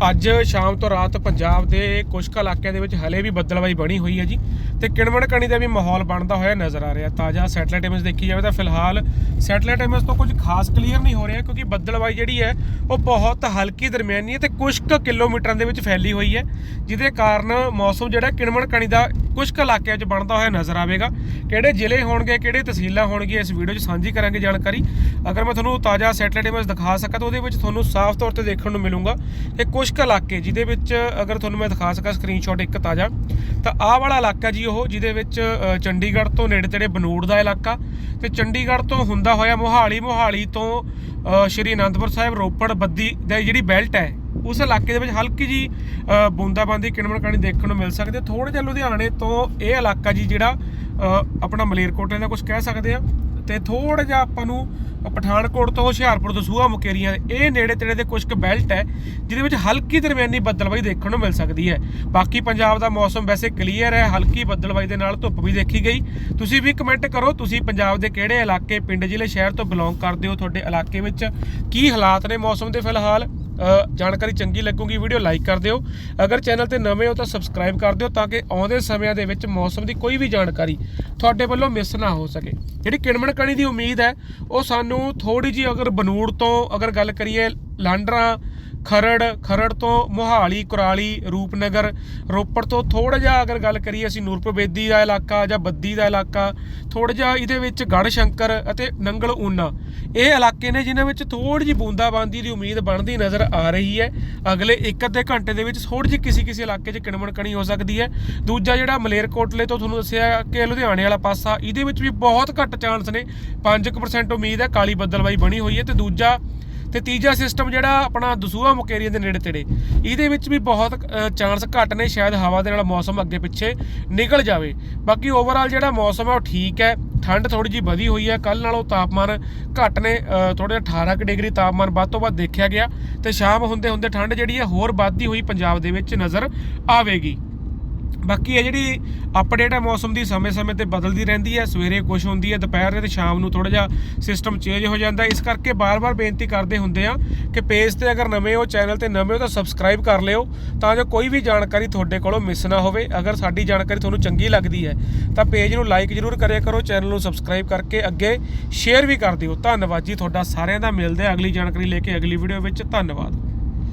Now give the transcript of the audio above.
ਅੱਜ ਸ਼ਾਮ ਤੋਂ ਰਾਤ ਪੰਜਾਬ ਦੇ ਕੁਝ ਕੁ ਇਲਾਕਿਆਂ ਦੇ ਵਿੱਚ ਹਲੇ ਵੀ ਬੱਦਲਵਾਈ ਬਣੀ ਹੋਈ ਹੈ ਜੀ ਤੇ ਕਿਣਮਣ ਕਣੀ ਦਾ ਵੀ ਮਾਹੌਲ ਬਣਦਾ ਹੋਇਆ ਨਜ਼ਰ ਆ ਰਿਹਾ। ਤਾਜ਼ਾ ਸੈਟਲਾਈਟ ਇਮੇਜ ਦੇਖੀ ਜਾਵੇ ਤਾਂ ਫਿਲਹਾਲ ਸੈਟਲਾਈਟ ਇਮੇਜ ਤੋਂ ਕੁਝ ਖਾਸ ਕਲੀਅਰ ਨਹੀਂ ਹੋ ਰਿਹਾ ਕਿਉਂਕਿ ਬੱਦਲਵਾਈ ਜਿਹੜੀ ਹੈ ਉਹ ਬਹੁਤ ਹਲਕੀ ਦਰਮਿਆਨੀ ਹੈ ਤੇ ਕੁਝ ਕੁ ਕਿਲੋਮੀਟਰਾਂ ਦੇ ਵਿੱਚ ਫੈਲੀ ਹੋਈ ਹੈ, ਜਿਹਦੇ ਕਾਰਨ ਮੌਸਮ ਜਿਹੜਾ ਕਿਣਵਣ ਕਣੀ ਦਾ ਕੁਝ ਕੁ ਇਲਾਕਿਆਂ 'ਚ ਬਣਦਾ ਹੋਇਆ ਨਜ਼ਰ ਆਵੇਗਾ। ਕਿਹੜੇ ਜ਼ਿਲ੍ਹੇ ਹੋਣਗੇ, ਕਿਹੜੇ ਤਹਿਸੀਲਾਂ ਹੋਣਗੀਆਂ, ਇਸ ਵੀਡੀਓ 'ਚ ਸਾਂਝੀ ਕਰਾਂਗੇ ਜਾਣਕਾਰੀ। ਅਗਰ ਮੈਂ ਤੁਹਾਨੂੰ ਤਾਜ਼ਾ ਸੈਟਲਾਈਟ ਇਮੇਜ ਦਿਖਾ ਸਕਾਂ ਤਾਂ ਉਹਦੇ ਵਿੱਚ ਤੁਹਾਨੂੰ ਸਾਫ਼ ਤੌਰ ਤੇ ਦੇਖਣ ਨੂੰ ਮਿਲੂਗਾ ਕਿ ਕੁਝ ਕੁ ਇਲਾਕੇ ਜਿਹਦੇ ਵਿੱਚ ਅਗਰ ਤੁਹਾਨੂੰ ਮੈਂ ਦਿਖਾ ਸਕਾਂ ਸਕਰੀਨਸ਼ਾਟ ਇੱਕ ਤਾਜ਼ਾ, ਤਾਂ ਆਹ ਵਾਲਾ ਇਲਾਕਾ ਜੀ ਉਹ, ਜਿਹਦੇ ਵਿੱਚ ਚੰਡੀਗੜ੍ਹ ਤੋਂ ਨੇੜੇ ਤੇੜੇ ਬਨੂੜ ਦਾ ਇਲਾਕਾ ਤੇ ਚੰਡੀਗੜ੍ਹ ਤੋਂ ਹੁੰਦਾ ਹੋਇਆ ਮੋਹਾਲੀ ਮੋਹਾਲੀ ਤੋਂ ਸ਼੍ਰੀ ਅਨੰਦਪੁਰ ਸਾਹਿਬ ਰੋਪੜ ਬੱਦੀ ਦੀ ਜਿਹੜੀ ਬੈਲਟ ਹੈ ਉਸ ਇਲਾਕੇ ਦੇ ਵਿੱਚ ਹਲਕੀ ਜੀ ਬੂੰਦਾਬਾਂਦੀ ਕਿਣਮਣ ਕਣੀ ਦੇਖਣ ਨੂੰ ਮਿਲ ਸਕਦੀ ਹੈ। ਥੋੜਾ ਜਿਹਾ ਲੁਧਿਆਣੇ ਤੋਂ ਇਹ ਇਲਾਕਾ ਜੀ ਜਿਹੜਾ ਆਪਣਾ ਮਲੇਰਕੋਟਲੇ ਦਾ ਕੁਝ ਕਹਿ ਸਕਦੇ ਆ ਤੇ ਥੋੜਾ ਜਿਹਾ ਆਪਾਂ ਨੂੰ ਪਠਾਨਕੋਟ ਤੋਂ ਹੁਸ਼ਿਆਰਪੁਰ ਤੋਂ ਸੂਹਾ ਮੁਕੇਰੀਆਂ, ਇਹ ਨੇੜੇ ਤੇੜੇ ਦੇ ਕੁਝ ਕੁ ਬੈਲਟ ਹੈ, ਜਿਹਦੇ ਵਿੱਚ ਹਲਕੀ ਦਰਮਿਆਨੀ ਬੱਦਲਵਾਈ ਦੇਖਣ ਨੂੰ ਮਿਲ ਸਕਦੀ ਹੈ। ਬਾਕੀ ਪੰਜਾਬ ਦਾ ਮੌਸਮ ਵੈਸੇ ਕਲੀਅਰ ਹੈ, ਹਲਕੀ ਬੱਦਲਵਾਈ ਦੇ ਨਾਲ ਧੁੱਪ ਵੀ ਦੇਖੀ ਗਈ। ਤੁਸੀਂ ਵੀ ਕਮੈਂਟ ਕਰੋ, ਤੁਸੀਂ ਪੰਜਾਬ ਦੇ ਕਿਹੜੇ ਇਲਾਕੇ, ਪਿੰਡ, ਜ਼ਿਲ੍ਹੇ, ਸ਼ਹਿਰ ਤੋਂ ਬਿਲੋਂਗ ਕਰਦੇ ਹੋ, ਤੁਹਾਡੇ ਇਲਾਕੇ ਵਿੱਚ ਕੀ ਹਾਲਾਤ ਨੇ ਮੌਸਮ ਦੇ ਫਿਲਹਾਲ? ਜਾਣਕਾਰੀ ਚੰਗੀ ਲੱਗੂਗੀ, ਵੀਡੀਓ ਲਾਈਕ ਕਰ ਦਿਓ। ਅਗਰ ਚੈਨਲ ਤੇ ਨਵੇਂ ਹੋ ਤਾਂ ਸਬਸਕ੍ਰਾਈਬ ਕਰ ਦਿਓ ਤਾਂ ਕਿ ਆਉਂਦੇ ਸਮਿਆਂ ਦੇ ਵਿੱਚ ਮੌਸਮ ਦੀ ਕੋਈ ਵੀ ਜਾਣਕਾਰੀ ਤੁਹਾਡੇ ਵੱਲੋਂ ਮਿਸ ਨਾ ਹੋ ਸਕੇ। ਜਿਹੜੀ ਕਿਣਮਣ ਕਣੀ ਦੀ ਉਮੀਦ ਹੈ, ਉਹ ਸਾਨੂੰ ਥੋੜੀ ਜੀ ਅਗਰ ਬਨੂੜ ਤੋਂ ਅਗਰ ਗੱਲ ਕਰੀਏ ਲਾਂਡਰਾ ਖਰੜ ਖਰੜ ਤੋਂ ਮੋਹਾਲੀ, ਕੁਰਾਲੀ, ਰੂਪਨਗਰ, ਰੋਪੜ ਤੋਂ ਥੋੜਾ ਜਿਹਾ ਅਗਰ ਗੱਲ ਕਰੀਏ ਅਸੀਂ ਨੂਰਪੁਰ ਬੇਦੀ ਦਾ ਇਲਾਕਾ ਜਾਂ ਬੱਦੀ ਦਾ ਇਲਾਕਾ ਥੋੜਾ ਜਿਹਾ ਇਹਦੇ ਵਿੱਚ ਗੜ ਸ਼ੰਕਰ ਅਤੇ ਨੰਗਲ ਊਨਾ। ਇਹ ਇਲਾਕੇ ਨੇ ਜਿਨ੍ਹਾਂ ਵਿੱਚ ਥੋੜੀ ਜਿਹੀ ਬੂੰਦਾਬਾਂਦੀ ਦੀ ਉਮੀਦ ਬਣਦੀ ਨਜ਼ਰ ਆ ਰਹੀ ਹੈ। ਅਗਲੇ ਇੱਕ ਅੱਧੇ ਘੰਟੇ ਦੇ ਵਿੱਚ ਥੋੜੀ ਜਿਹੀ ਕਿਸੇ ਕਿਸੇ ਇਲਾਕੇ 'ਚ ਕਿਣਮਣ ਕਣੀ ਹੋ ਸਕਦੀ ਹੈ। ਦੂਜਾ ਜਿਹੜਾ ਮਲੇਰਕੋਟਲੇ ਤੋਂ ਤੁਹਾਨੂੰ ਦੱਸਿਆ ਕਿ ਲੁਧਿਆਣੇ ਵਾਲਾ ਪਾਸਾ, ਇਹਦੇ ਵਿੱਚ ਵੀ ਬਹੁਤ ਘੱਟ ਚਾਂਸ ਨੇ। 5% ਉਮੀਦ ਹੈ ਕਾਲੀ ਬੱਦਲਵਾਈ ਬਣੀ ਹੋਈ ਹੈ ਤੇ ਦੂਜਾ ਤੇ ਤੀਜਾ ਸਿਸਟਮ ਜਿਹੜਾ ਆਪਣਾ ਦਸੂਹਾ ਮੁਕੇਰੀਆਂ ਦੇ ਨੇੜੇ ਤੇੜੇ, ਇਹਦੇ ਵਿੱਚ ਵੀ ਬਹੁਤ ਚਾਂਸ ਘੱਟ ਨੇ, ਸ਼ਾਇਦ ਹਵਾ ਦੇ ਨਾਲ ਮੌਸਮ ਅੱਗੇ ਪਿੱਛੇ ਨਿਕਲ ਜਾਵੇ। ਬਾਕੀ ਓਵਰਆਲ ਜਿਹੜਾ ਮੌਸਮ ਹੈ ਉਹ ਠੀਕ ਹੈ, ਠੰਡ ਥੋੜੀ ਜੀ ਵਧੀ ਹੋਈ ਹੈ ਕੱਲ ਨਾਲੋਂ ਤਾਪਮਾਨ ਘੱਟ ਨੇ ਥੋੜਾ ਜਿਹਾ 18 ਕੁ ਡਿਗਰੀ ਤਾਪਮਾਨ ਵੱਧ ਤੋਂ ਵੱਧ ਦੇਖਿਆ ਗਿਆ ਤੇ ਸ਼ਾਮ ਹੁੰਦੇ ਹੁੰਦੇ ਠੰਡ ਜਿਹੜੀ ਹੈ ਹੋਰ ਵੱਧਦੀ ਹੋਈ ਪੰਜਾਬ ਦੇ ਵਿੱਚ ਨਜ਼ਰ ਆਵੇਗੀ। ਬਾਕੀ ਇਹ ਜਿਹੜੀ ਅਪਡੇਟ ਹੈ, ਮੌਸਮ ਦੀ ਸਮੇਂ-ਸਮੇਂ ਤੇ ਬਦਲਦੀ ਰਹਿੰਦੀ ਹੈ। ਸਵੇਰੇ ਕੁਝ ਹੁੰਦੀ ਹੈ, ਦੁਪਹਿਰ ਤੇ ਸ਼ਾਮ ਨੂੰ ਥੋੜਾ ਜਿਹਾ ਸਿਸਟਮ ਚੇਂਜ ਹੋ ਜਾਂਦਾ ਇਸ ਕਰਕੇ ਬਾਰ-ਬਾਰ ਬੇਨਤੀ ਕਰਦੇ ਹੁੰਦੇ ਆ ਕਿ ਪੇਜ ਤੇ ਅਗਰ ਨਵੇਂ ਹੋ ਚੈਨਲ ਤੇ ਨਵੇਂ ਹੋ, ਤਾਂ ਸਬਸਕ੍ਰਾਈਬ ਕਰ ਲਿਓ, ਤਾਂ ਜੋ ਕੋਈ ਵੀ ਜਾਣਕਾਰੀ ਤੁਹਾਡੇ ਕੋਲੋਂ ਮਿਸ ਨਾ ਹੋਵੇ। ਅਗਰ ਸਾਡੀ ਜਾਣਕਾਰੀ ਤੁਹਾਨੂੰ ਚੰਗੀ ਲੱਗਦੀ ਹੈ, ਤਾਂ ਪੇਜ ਨੂੰ ਲਾਈਕ ਜ਼ਰੂਰ ਕਰਿਆ ਕਰੋ ਚੈਨਲ ਨੂੰ ਸਬਸਕ੍ਰਾਈਬ ਕਰਕੇ ਅੱਗੇ ਸ਼ੇਅਰ ਵੀ ਕਰ ਦਿਓ। ਧੰਨਵਾਦ ਜੀ ਤੁਹਾਡਾ ਸਾਰਿਆਂ ਦਾ। ਮਿਲਦੇ ਆ ਅਗਲੀ ਜਾਣਕਾਰੀ ਲੈ ਕੇ ਅਗਲੀ ਵੀਡੀਓ ਵਿੱਚ। ਧੰਨਵਾਦ।